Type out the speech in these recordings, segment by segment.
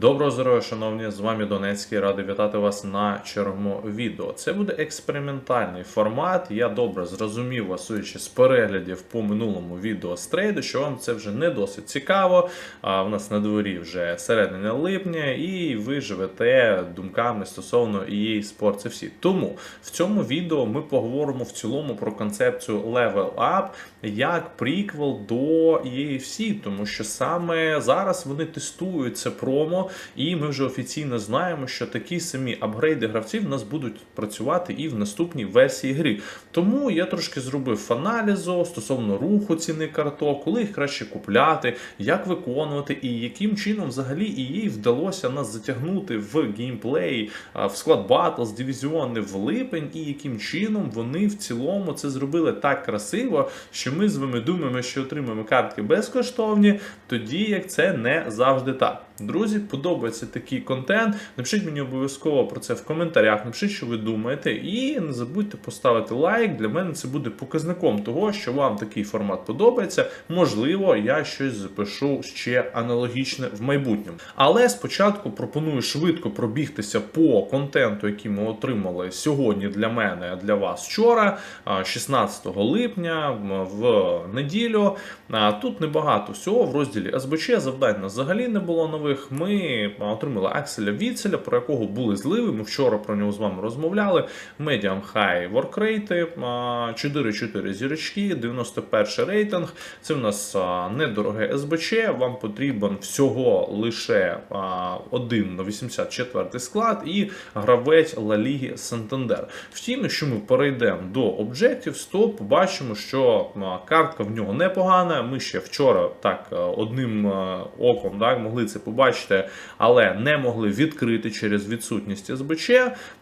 Доброго здоров'я, шановні! З вами Донецький. Радий вітати вас на черговому відео. Це буде експериментальний формат. Я добре зрозумів, вас, судячи з переглядів по минулому відео з трейду, що вам це вже не досить цікаво. А в нас на дворі вже середина липня, і ви живете думками стосовно EA Sports FC. Тому в цьому відео ми поговоримо в цілому про концепцію Level Up як приквел до EAFC, тому що саме зараз вони тестують це промо, і ми вже офіційно знаємо, що такі самі апгрейди гравців в нас будуть працювати і в наступній версії гри. Тому я трошки зробив аналізу стосовно руху ціни карток, коли їх краще купляти, як виконувати, і яким чином взагалі EA вдалося нас затягнути в геймплей, в склад Battles, дивізіони в липень, і яким чином вони в цілому це зробили так красиво, що ми з вами думаємо, що отримаємо картки безкоштовні, тоді як це не завжди так. Друзі, подобається такий контент. Напишіть мені обов'язково про це в коментарях. Напишіть, що ви думаєте, і не забудьте поставити лайк. Для мене це буде показником того, що вам такий формат подобається. Можливо, я щось запишу ще аналогічне в майбутньому. Але спочатку пропоную швидко пробігтися по контенту, який ми отримали сьогодні для мене, а для вас вчора, 16 липня, в неділю. Тут небагато всього в розділі СБЧ завдань взагалі не було нових. Ми отримали Акселя Віцеля, про якого були зливи. Ми вчора про нього з вами розмовляли. Medium High воркрейти, 4-4 зірочки, 91 рейтинг. Це в нас недороге СБЧ. Вам потрібен всього лише а, один на 84 склад і гравець Ла Ліги Сантандер. Втім, якщо ми перейдемо до Objectives, то побачимо, що картка в нього непогана. Ми ще вчора так одним оком так, могли це побачити, але не могли відкрити через відсутність СБЧ.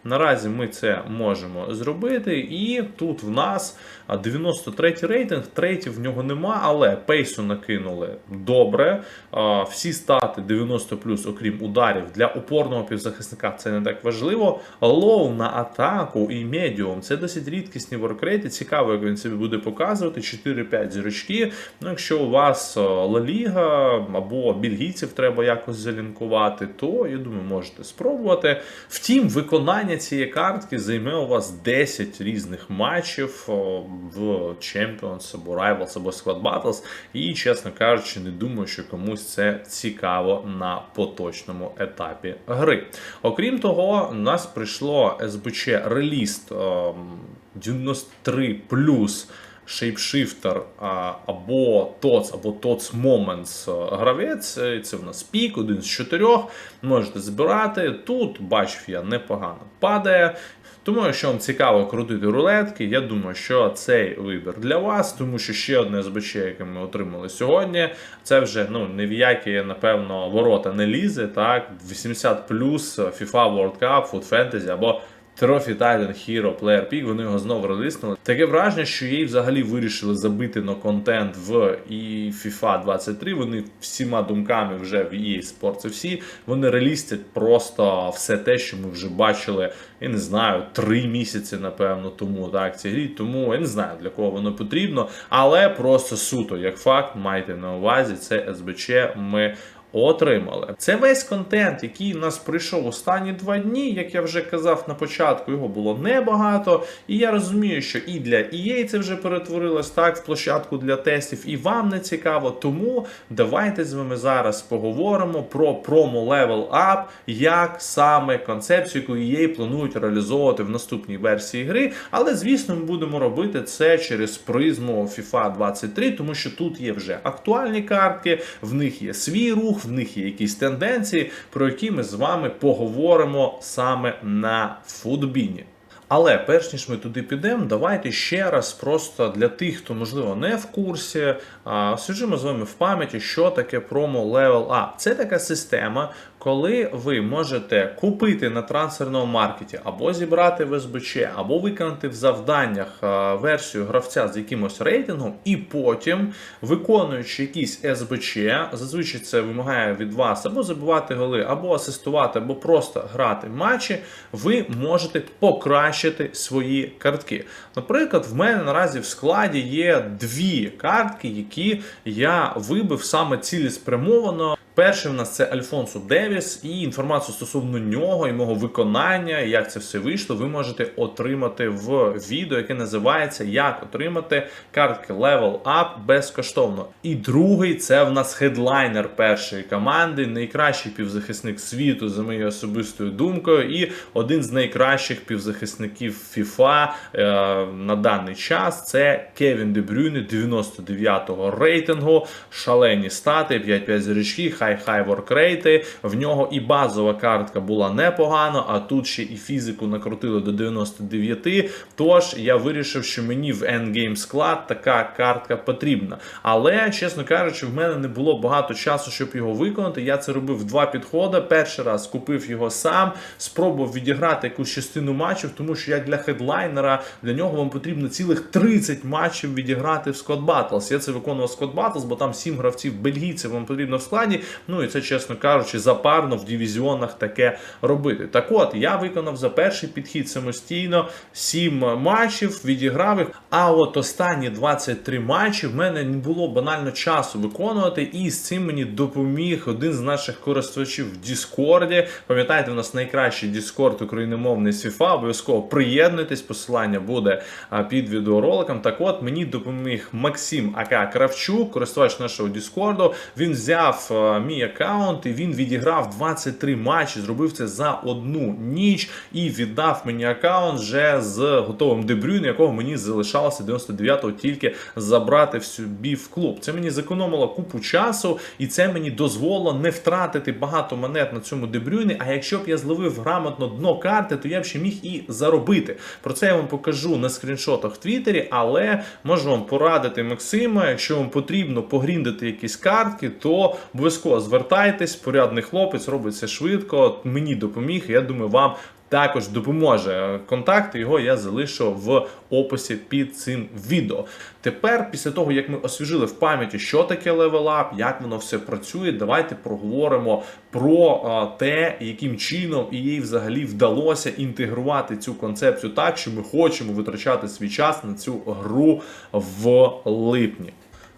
Наразі ми це можемо зробити. І тут в нас 93 рейтинг, третій в нього нема, але пейсу накинули добре. Всі стати 90 плюс, окрім ударів для опорного півзахисника це не так важливо. Лоу на атаку і медіум це досить рідкісні воркрейти. Цікаво, як він собі буде показувати. 4-5 зірочки. Ну, якщо у вас Ла Ліга або бельгійців треба якось залінкувати, то я думаю, можете спробувати. Втім, виконання цієї картки займе у вас 10 різних матчів в Champions або Rivals або Squad Battles. І, чесно кажучи, не думаю, що комусь це цікаво на поточному етапі гри. Окрім того, у нас прийшло СБЧ реліст ем, 93 Shapeshifter а, або TOTS, або TOTS Moments гравець. Е, Це в нас пік, один з чотирьох. Можете збирати. Тут, бачив я, непогано падає. Тому, якщо вам цікаво крутити рулетки, я думаю, що цей вибір для вас, тому що ще одне СБЧ, яке ми отримали сьогодні, це вже ну не в які, напевно, ворота не лізе. Так, 80 плюс FIFA World Cup, Food Fantasy або Trophy Titan Hero Player Pick, вони його знову релиснули. Таке враження, що їй взагалі вирішили забити на контент в і FIFA 23. Вони всіма думками вже в EA Sports FC. Вони релістять просто все те, що ми вже бачили, я не знаю, три місяці, напевно, тому так ці грі. Тому я не знаю для кого воно потрібно, але просто суто, як факт, майте на увазі, це СБЧ ми отримали. Це весь контент, який у нас прийшов останні два дні. Як я вже казав на початку, його було небагато. І я розумію, що і для EA це вже перетворилось так в площадку для тестів, і вам не цікаво. Тому давайте з вами зараз поговоримо про промо Level Up, як саме концепцію, яку EA планують реалізовувати в наступній версії гри. Але звісно, ми будемо робити це через призму FIFA 23, тому що тут є вже актуальні картки, в них є свій рух в них є якісь тенденції, про які ми з вами поговоримо саме на футбіні. Але перш ніж ми туди підемо, давайте ще раз просто для тих, хто можливо не в курсі, освіжимо з вами в пам'яті, що таке промо Level Up. Це така система, коли ви можете купити на трансферному маркеті або зібрати в СБЧ, або виконати в завданнях версію гравця з якимось рейтингом, і потім, виконуючи якісь СБЧ, зазвичай це вимагає від вас або забивати голи, або асистувати, або просто грати матчі, ви можете покращити свої картки. Наприклад, в мене наразі в складі є дві картки, які я вибив саме цілеспрямовано Перший в нас це Альфонсо Девіс, і інформацію стосовно нього і мого виконання, як це все вийшло, ви можете отримати в відео, яке називається Як отримати картки Level Up безкоштовно. І другий це в нас хедлайнер першої команди, найкращий півзахисник світу, за моєю особистою думкою, і один з найкращих півзахисників FIFA е, на даний час. Це Кевін Дебрюйне 99-го рейтингу, шалені стати, 5-5 зірочки, хай-хай воркрейти. В нього і базова картка була непогана, а тут ще і фізику накрутили до 99. Тож я вирішив, що мені в endgame склад така картка потрібна. Але, чесно кажучи, в мене не було багато часу, щоб його виконати. Я це робив два підходи. Перший раз купив його сам, спробував відіграти якусь частину матчів, тому що як для хедлайнера для нього вам потрібно цілих 30 матчів відіграти в Squad Battles. Я це виконував в Squad Battles, бо там 7 гравців бельгійців вам потрібно в складі. Ну і це, чесно кажучи, запарно в дивізіонах таке робити. Так от, я виконав за перший підхід самостійно 7 матчів, відіграв їх. А от останні 23 матчі в мене не було банально часу виконувати, і з цим мені допоміг один з наших користувачів в Діскорді. Пам'ятаєте, у нас найкращий Діскорд україномовний FIFA, Обов'язково приєднуйтесь, посилання буде під відеороликом. Так от мені допоміг Максим АК Кравчук, користувач нашого Діскорду. Він взяв мій аккаунт і він відіграв 23 матчі, зробив це за одну ніч і віддав мені аккаунт вже з готовим дебрюйном, якого мені залишалося 99-го тільки забрати в собі в клуб. Це мені зекономило купу часу, і це мені дозволило не втратити багато монет на цьому дебрюйні. А якщо б я зловив грамотно дно карти, то я б ще міг і заробити. Про це я вам покажу на скріншотах в Твіттері, але можу вам порадити Максима. Якщо вам потрібно погріндити якісь картки, то обов'язково звертайтесь, порядний хлопець робить це швидко. Мені допоміг. Я думаю, вам також допоможе. Контакти його я залишу в описі під цим відео. Тепер, після того, як ми освіжили в пам'яті, що таке Up, як воно все працює, давайте проговоримо про те, яким чином і їй взагалі вдалося інтегрувати цю концепцію так, що ми хочемо витрачати свій час на цю гру в липні.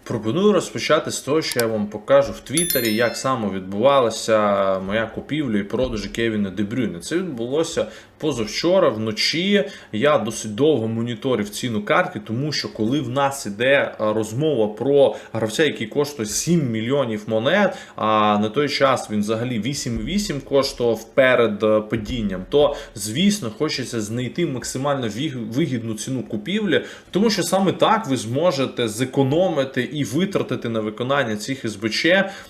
Пропоную розпочати з того, що я вам покажу в Твіттері, як саме відбувалася моя купівля і продаж Кевіна Дебрюйна. Це відбулося позавчора вночі. Я досить довго моніторив ціну картки, тому що коли в нас іде розмова про гравця, який коштує 7 мільйонів монет, а на той час він взагалі 8,8 коштував перед падінням, то звісно хочеться знайти максимально вигідну ціну купівлі, тому що саме так ви зможете зекономити і витратити на виконання цих СБЧ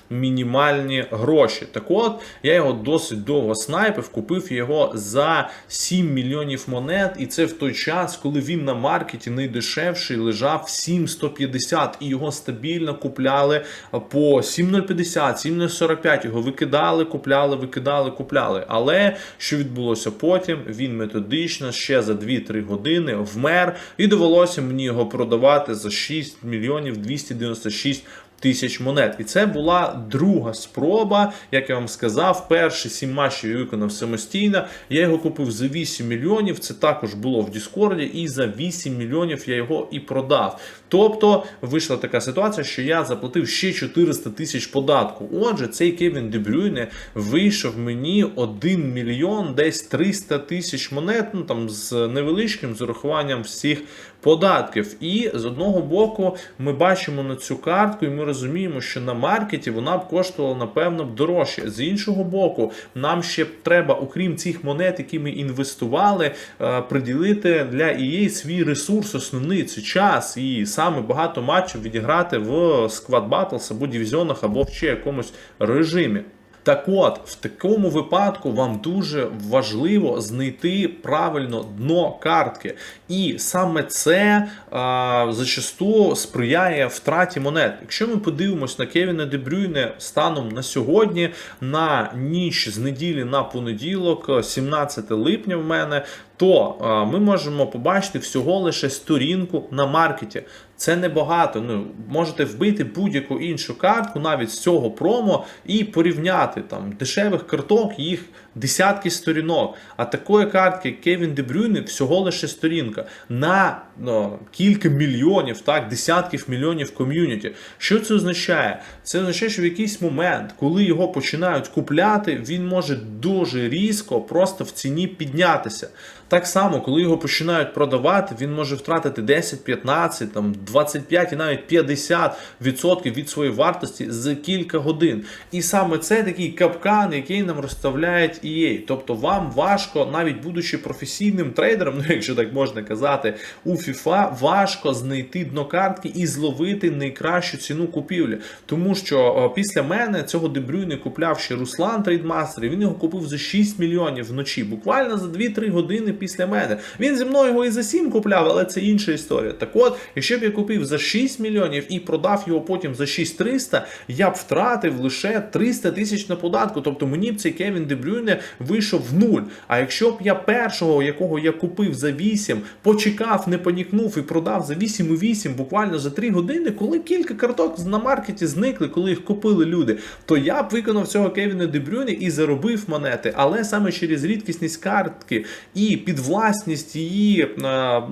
мінімальні гроші. Так от я його досить довго снайпив, купив його за 7 мільйонів монет, і це в той час, коли він на маркеті найдешевший лежав 7,150 і його стабільно купляли по 7,050, 7,45, Його викидали, купляли, викидали, купляли. Але що відбулося потім? Він методично ще за 2-3 години вмер, і довелося мені його продавати за 6 мільйонів 296 тисяч монет. І це була друга спроба, як я вам сказав, перші сім матчів я виконав самостійно. Я його купив за 8 мільйонів. Це також було в Діскорді, і за 8 мільйонів я його і продав. Тобто вийшла така ситуація, що я заплатив ще 400 тисяч податку. Отже, цей Кевін Дебрюйне вийшов мені 1 мільйон, десь 300 тисяч монет, ну там з невеличким з урахуванням всіх податків. І з одного боку ми бачимо на цю картку, і ми розуміємо, що на маркеті вона б коштувала, напевно, б дорожче. З іншого боку, нам ще треба, окрім цих монет, які ми інвестували, е, приділити для EA свій ресурс, основний це час, і саме багато матчів відіграти в Squad Battles або дивізіонах, або ще якомусь режимі. Так от, в такому випадку вам дуже важливо знайти правильно дно картки. І саме це а, зачасту сприяє втраті монет. Якщо ми подивимось на Кевіна Дебрюйне станом на сьогодні, на ніч з неділі на понеділок, 17 липня в мене, то ми можемо побачити всього лише сторінку на маркеті. Це небагато. Ну, можете вбити будь-яку іншу картку навіть з цього промо і порівняти там дешевих карток, їх десятки сторінок. А такої картки, Кевін Дебрюйне, всього лише сторінка на ну, кілька мільйонів, так, десятків мільйонів ком'юніті. Що це означає? Це означає, що в якийсь момент, коли його починають купляти, він може дуже різко просто в ціні піднятися. Так само, коли його починають продавати, він може втратити 10, 15, там 25 і навіть 50% від своєї вартості за кілька годин. І саме це такий капкан, який нам розставляють EA. Тобто вам важко, навіть будучи професійним трейдером, ну якщо так можна казати, у FIFA важко знайти дно картки і зловити найкращу ціну купівлі. Тому що після мене цього дебрюйне купляв ще Руслан Трейдмастер, і він його купив за 6 мільйонів вночі, буквально за 2-3 години після мене. Він зі мною його і за 7 купляв, але це інша історія. Так от, якщо б я купив за 6 мільйонів і продав його потім за 6300, я б втратив лише 300 тисяч на податку. Тобто мені б цей Кевін Дебрюйне вийшов в нуль. А якщо б я першого, якого я купив за 8, почекав, не панікнув і продав за 8,8 буквально за 3 години, коли кілька карток на маркеті зникли, коли їх купили люди, то я б виконав цього Кевіна Дебрюйне і заробив монети. Але саме через рідкісність картки і підвласність її е,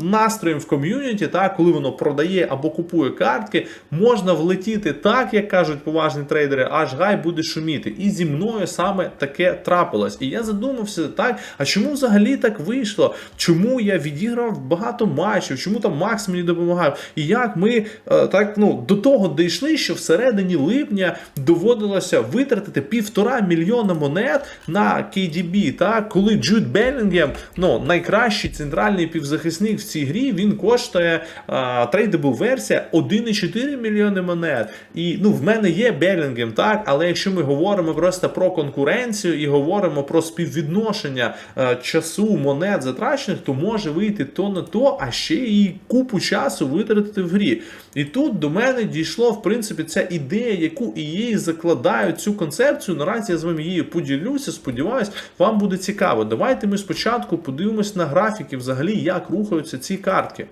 настроєм в ком'юніті, так, коли воно продає або купує картки, можна влетіти так, як кажуть поважні трейдери, аж гай буде шуміти. І зі мною саме таке трапилось. І я задумався, так, а чому взагалі так вийшло? Чому я відіграв багато матчів? Чому там Макс мені допомагав? І як ми е, так ну до того дійшли, що всередині липня доводилося витратити півтора мільйона монет на KDB, так, коли Джуд Белінгем, ну найкращий центральний півзахисник в цій грі, він коштує трейдабл версія 1,4 мільйони монет. І ну в мене є Белінгем, так, але якщо ми говоримо просто про конкуренцію і говоримо про співвідношення е, часу монет затрачених, то може вийти то на то, а ще і купу часу витратити в грі. І тут до мене дійшло, в принципі, ця ідея, яку і її закладають цю концепцію. Наразі я з вами її поділюся. Сподіваюсь, вам буде цікаво. Давайте ми спочатку подивимось на графіки, взагалі, як рухаються ці картки.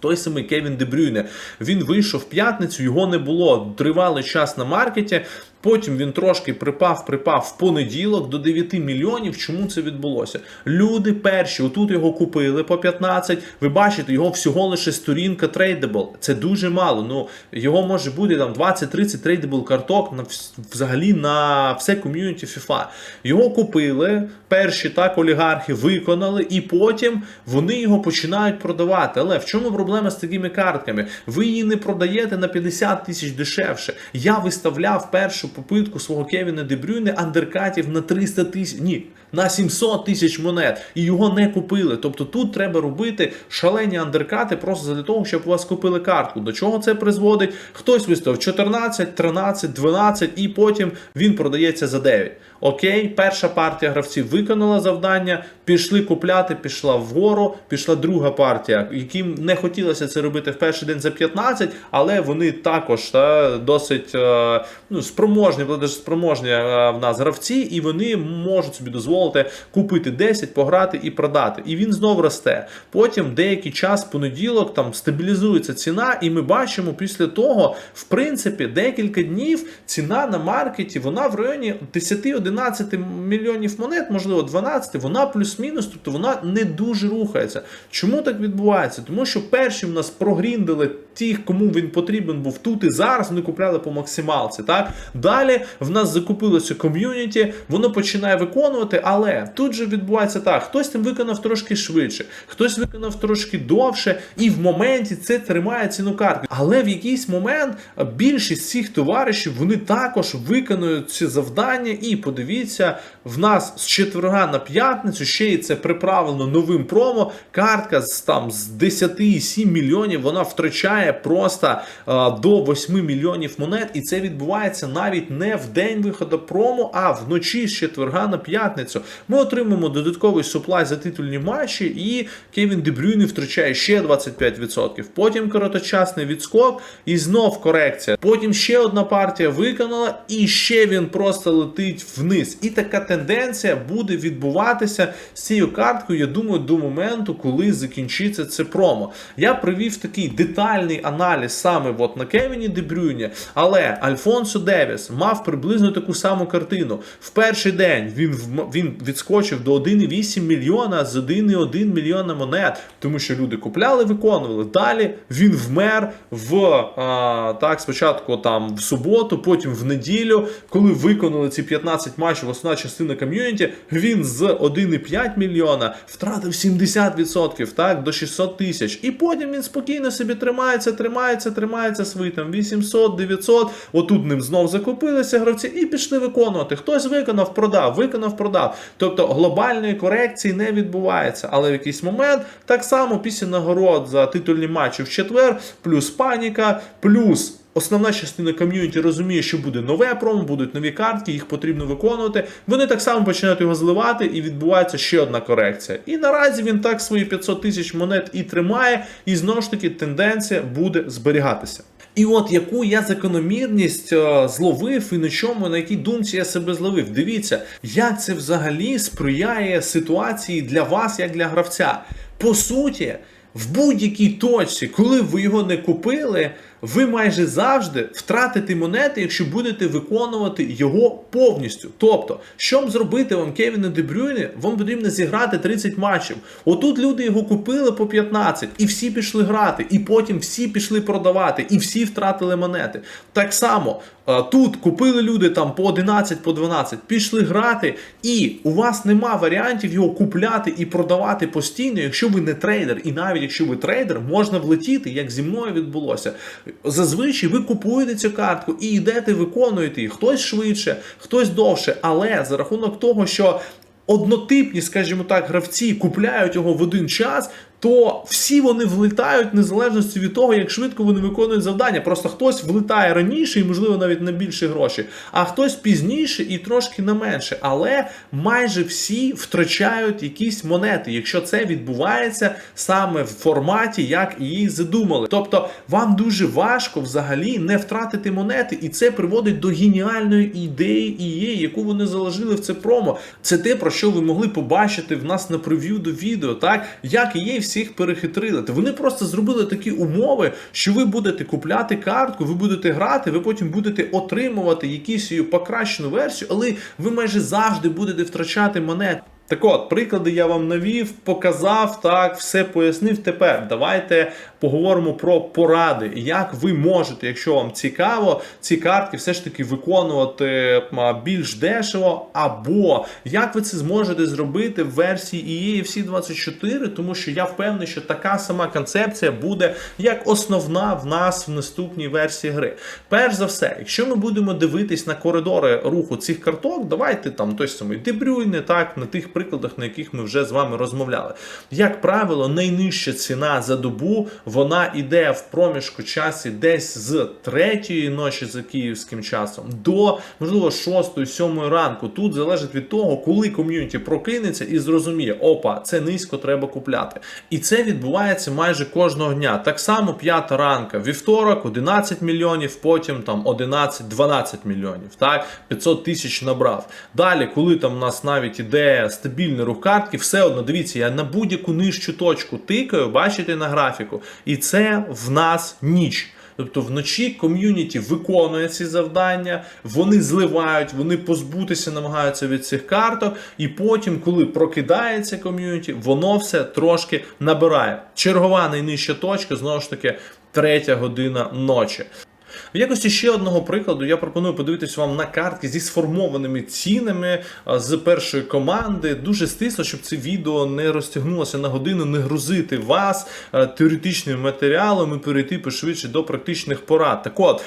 Той самий Кевін Дебрюйне, він вийшов в п'ятницю, його не було тривалий час на маркеті. Потім він трошки припав, припав в понеділок до 9 мільйонів. Чому це відбулося? Люди перші, отут його купили по 15. Ви бачите, його всього лише сторінка трейдабл. Це дуже мало. Ну його може бути там 20-30 трейдабл карток на взагалі на все ком'юніті FIFA. Його купили, перші так олігархи виконали, і потім вони його починають продавати. Але в чому проблема з такими картками? Ви її не продаєте на 50 тисяч дешевше. Я виставляв першу попитку свого Кевіна Дебрюйне андеркатів на 300 тисяч. Ні, на 700 тисяч монет. І його не купили. Тобто тут треба робити шалені андеркати просто для того, щоб у вас купили картку. До чого це призводить? Хтось виставив 14, 13, 12 і потім він продається за 9. Окей, перша партія гравців виконала завдання, пішли купляти, пішла вгору, пішла друга партія, яким не хотілося це робити в перший день за 15, але вони також та, досить е, ну, спроможні, спроможні е, в нас гравці, і вони можуть собі дозволити купити 10, пограти і продати. І він знову росте. Потім деякий час, понеділок, там стабілізується ціна, і ми бачимо після того, в принципі, декілька днів ціна на маркеті вона в районі 10-11 мільйонів монет, можливо, 12, вона плюс-мінус, тобто вона не дуже рухається. Чому так відбувається? Тому що перші в нас прогріндили тих, кому він потрібен був тут і зараз, вони купляли по максималці. Так? Далі в нас закупилося ком'юніті, воно починає виконувати, але тут же відбувається так: хтось тим виконав трошки швидше, хтось виконав трошки довше, і в моменті це тримає ціну картки. Але в якийсь момент більшість цих товаришів вони також виконують ці завдання. І подивіться, в нас з четверга на п'ятницю ще й це приправлено новим промо. Картка з там з 10,7 мільйонів вона втрачає скупляє просто е, до 8 мільйонів монет, і це відбувається навіть не в день виходу промо, а вночі з четверга на п'ятницю. Ми отримаємо додатковий суплай за титульні матчі, і Кевін Дебрюйне втрачає ще 25%. Потім короткочасний відскок, і знов корекція. Потім ще одна партія виконала, і ще він просто летить вниз. І така тенденція буде відбуватися з цією карткою. Я думаю, до моменту, коли закінчиться це промо. Я привів такий детальний аналіз саме от на Кевіні Дебрюйні, але Альфонсо Девіс мав приблизно таку саму картину. В перший день він він відскочив до 1,8 мільйона з 1,1 мільйона монет, тому що люди купляли, виконували. Далі він вмер в а, так, спочатку там в суботу, потім в неділю, коли виконали ці 15 матчів, основна частина ком'юніті, він з 1,5 мільйона втратив 70% так, до 600 тисяч. І потім він спокійно собі тримається, тримається, тримається свої там 800, 900. Отут ним знов закупилися гравці і пішли виконувати. Хтось виконав, продав, виконав, продав. Тобто глобальної корекції не відбувається. Але в якийсь момент так само після нагород за титульні матчі в четвер, плюс паніка, плюс. Основна частина ком'юніті розуміє, що буде нове промо, будуть нові картки, їх потрібно виконувати. Вони так само починають його зливати, і відбувається ще одна корекція. І наразі він так свої 500 тисяч монет і тримає, і знову ж таки тенденція буде зберігатися. І от яку я закономірність е, зловив і на чому, на якій думці я себе зловив. Дивіться, як це взагалі сприяє ситуації для вас, як для гравця. По суті, в будь-якій точці, коли ви його не купили, ви майже завжди втратите монети, якщо будете виконувати його повністю. Тобто, щоб зробити вам Кевіна Дебрюйне, вам потрібно зіграти 30 матчів. Отут люди його купили по 15, і всі пішли грати, і потім всі пішли продавати, і всі втратили монети. Так само. Тут купили люди там по 11, по 12, пішли грати, і у вас нема варіантів його купляти і продавати постійно, якщо ви не трейдер. І навіть якщо ви трейдер, можна влетіти, як зі мною відбулося. Зазвичай ви купуєте цю картку і йдете, виконуєте її. Хтось швидше, хтось довше. Але за рахунок того, що однотипні, скажімо так, гравці купляють його в один час. То всі вони влітають незалежності від того, як швидко вони виконують завдання. Просто хтось влітає раніше і, можливо, навіть на більші гроші, а хтось пізніше і трошки на менше. Але майже всі втрачають якісь монети, якщо це відбувається саме в форматі, як її задумали. Тобто вам дуже важко взагалі не втратити монети, і це приводить до геніальної ідеї EA, яку вони заложили в це промо. Це те, про що ви могли побачити в нас на прев'ю до відео, так як EA всіх перехитрили. Та Вони просто зробили такі умови, що ви будете купляти картку, ви будете грати, ви потім будете отримувати якісь покращену версію, але ви майже завжди будете втрачати монет. Так от, приклади я вам навів, показав, так, все пояснив. Тепер давайте поговоримо про поради, як ви можете, якщо вам цікаво, ці картки все ж таки виконувати більш дешево, або як ви це зможете зробити в версії EA FC 24, тому що я впевнений, що така сама концепція буде як основна в нас в наступній версії гри. Перш за все, якщо ми будемо дивитись на коридори руху цих карток, давайте там той самий Дебрюйне, так, на тих прикладах, на яких ми вже з вами розмовляли. Як правило, найнижча ціна за добу вона йде в проміжку часі десь з третьої ночі за київським часом до можливо 6-7 ранку. Тут залежить від того, коли ком'юніті прокинеться і зрозуміє, опа, це низько треба купляти. І це відбувається майже кожного дня. Так само п'ята ранка, вівторок 11 мільйонів, потім там 11-12 мільйонів. Так, 500 тисяч набрав. Далі, коли там у нас навіть іде стабільний рух картки, все одно дивіться, я на будь-яку нижчу точку тикаю, бачите на графіку. І це в нас ніч. Тобто вночі ком'юніті виконує ці завдання, вони зливають, вони позбутися намагаються від цих карток, і потім, коли прокидається ком'юніті, воно все трошки набирає. Чергова найнижча точка, знову ж таки, третя година ночі. В якості ще одного прикладу я пропоную подивитися вам на картки зі сформованими цінами з першої команди. Дуже стисло, щоб це відео не розтягнулося на годину, не грузити вас теоретичним матеріалом і перейти пошвидше до практичних порад. Так от,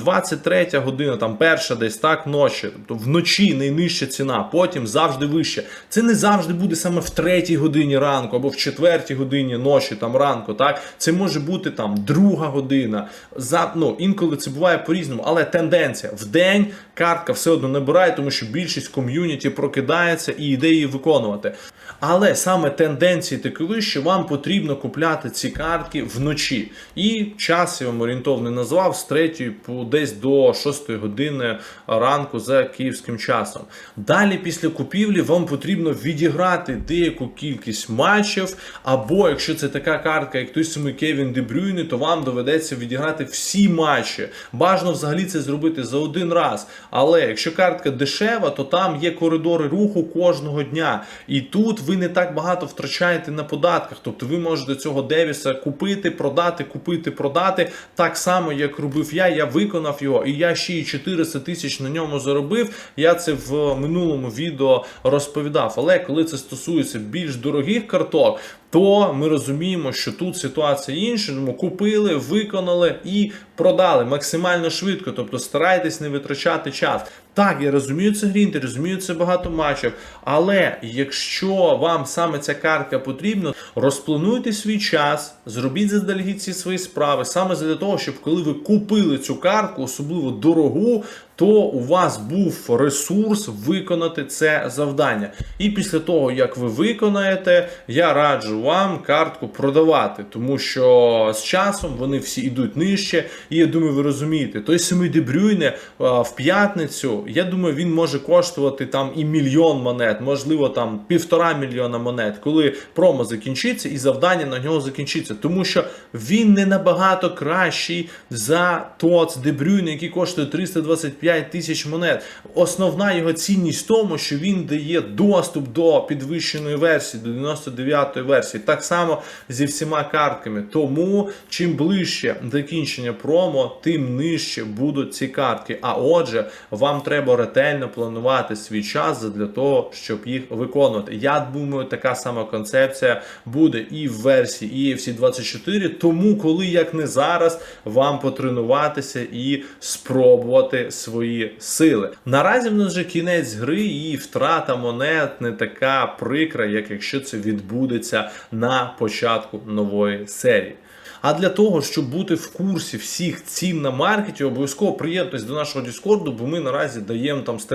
23 година, там перша десь так ночі, тобто вночі найнижча ціна, потім завжди вище. Це не завжди буде саме в третій годині ранку або в четвертій годині ночі там ранку. Так, це може бути там друга година. За ну інколи це буває по-різному, але тенденція. В день картка все одно набирає, тому що більшість ком'юніті прокидається і йде її виконувати. Але саме тенденції такові, що вам потрібно купляти ці картки вночі. І час я вам орієнтовно назвав з 3 по десь до 6 години ранку за київським часом. Далі, після купівлі, вам потрібно відіграти деяку кількість матчів, або якщо це така картка, як той самий Кевін Дебрюйне, то вам доведеться відіграти всі матчі. Бажано взагалі це зробити за один раз. Але якщо картка дешева, то там є коридори руху кожного дня. І тут ви не так багато втрачаєте на податках. Тобто ви можете цього Девіса купити, продати, купити, продати. Так само, як робив я, я виконав його, і я ще й 400 тисяч на ньому заробив. Я це в минулому відео розповідав. Але коли це стосується більш дорогих карток, то ми розуміємо, що тут ситуація інша. Тому купили, виконали і продали максимально швидко. Тобто старайтесь не витрачати час. Так, я розумію, це грінти, розумію, це багато матчів. Але якщо вам саме ця картка потрібна, розплануйте свій час, зробіть заздалегідь ці свої справи, саме для того, щоб коли ви купили цю картку, особливо дорогу, то у вас був ресурс виконати це завдання. І після того, як ви виконаєте, я раджу вам картку продавати, тому що з часом вони всі йдуть нижче. І я думаю, ви розумієте, той самий Дебрюйне в п'ятницю, я думаю, він може коштувати там і мільйон монет, можливо, там півтора мільйона монет, коли промо закінчиться і завдання на нього закінчиться. Тому що він не набагато кращий за ТОЦ Дебрюйне, який коштує 325 тисяч монет. Основна його цінність в тому, що він дає доступ до підвищеної версії, до 99-ї версії. Так само зі всіма картками. Тому чим ближче закінчення промо, тим нижче будуть ці картки. А отже, вам треба ретельно планувати свій час для того, щоб їх виконувати. Я думаю, така сама концепція буде і в версії EFC 24. Тому, коли як не зараз, вам потренуватися і спробувати свої сили. Наразі в нас вже кінець гри, і втрата монет не така прикра, як якщо це відбудеться на початку нової серії. А для того, щоб бути в курсі всіх цін на маркеті, обов'язково приєднуйтесь до нашого Діскорду, бо ми наразі даємо там з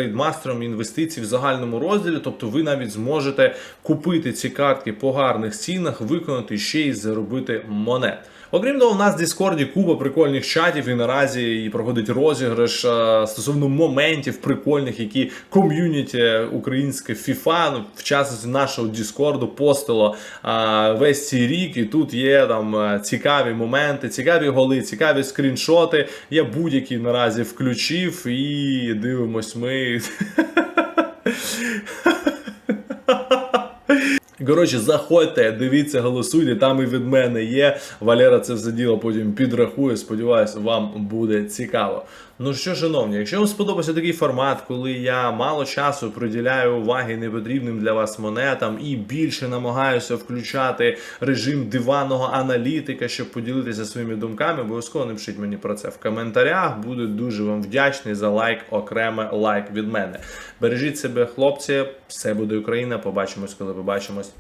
інвестицій в загальному розділі. Тобто ви навіть зможете купити ці картки по гарних цінах, виконати ще й заробити монет. Окрім того, у нас в Діскорді купа прикольних чатів, і наразі і проходить розіграш а, стосовно моментів прикольних, які ком'юніті українське FIFA ну, в частності нашого Діскорду постило а, весь цей рік. І тут є там цікаві моменти, цікаві голи, цікаві скріншоти. Я будь-які наразі включив і дивимось ми. Коротше, заходьте, дивіться, голосуйте, там і від мене є. Валера це все діло потім підрахує. Сподіваюся, вам буде цікаво. Ну що, шановні, якщо вам сподобався такий формат, коли я мало часу приділяю уваги непотрібним для вас монетам і більше намагаюся включати режим диванного аналітика, щоб поділитися своїми думками, обов'язково напишіть мені про це в коментарях. Буду дуже вам вдячний за лайк, окреме лайк від мене. Бережіть себе, хлопці, все буде Україна. Побачимось, коли побачимось.